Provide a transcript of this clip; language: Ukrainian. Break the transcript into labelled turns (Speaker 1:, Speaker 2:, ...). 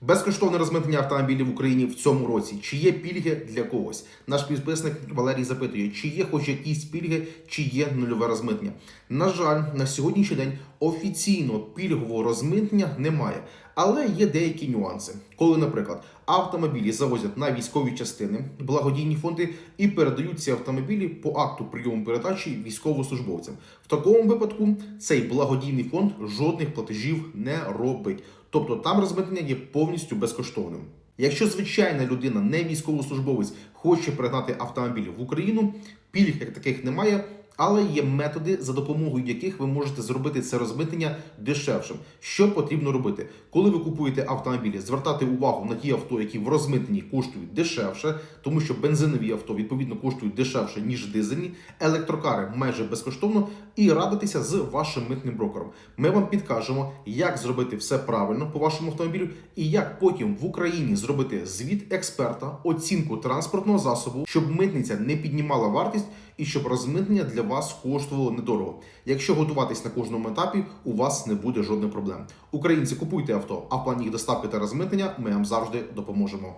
Speaker 1: Безкоштовне розмитнення автомобілів в Україні в цьому році. Чи є пільги для когось? Наш підписник Валерій запитує, чи є хоч якісь пільги, чи є нульове розмитнення. На жаль, на сьогоднішній день офіційно пільгового розмитнення немає, але є деякі нюанси. Коли, наприклад, автомобілі завозять на військові частини, благодійні фонди і передають ці автомобілі по акту прийому передачі військовослужбовцям. В такому випадку цей благодійний фонд жодних платежів не робить. Тобто там розмитнення є повністю безкоштовним. Якщо звичайна людина, не військовослужбовець, хоче перегнати автомобіль в Україну, пільг як таких немає, але є методи, за допомогою яких ви можете зробити це розмитнення дешевшим. Що потрібно робити? Коли ви купуєте автомобілі, звертати увагу на ті авто, які в розмитненні коштують дешевше, тому що бензинові авто відповідно коштують дешевше ніж дизельні, електрокари майже безкоштовно, і радитися з вашим митним брокером. Ми вам підкажемо, як зробити все правильно по вашому автомобілю, і як потім в Україні зробити звіт експерта, оцінку транспортного засобу, щоб митниця не піднімала вартість і щоб розмитнення для вас коштувало недорого. Якщо готуватись на кожному етапі, у вас не буде жодних проблем. Українці купуйте авто, а в плані їх доставки та розмитнення ми вам завжди допоможемо.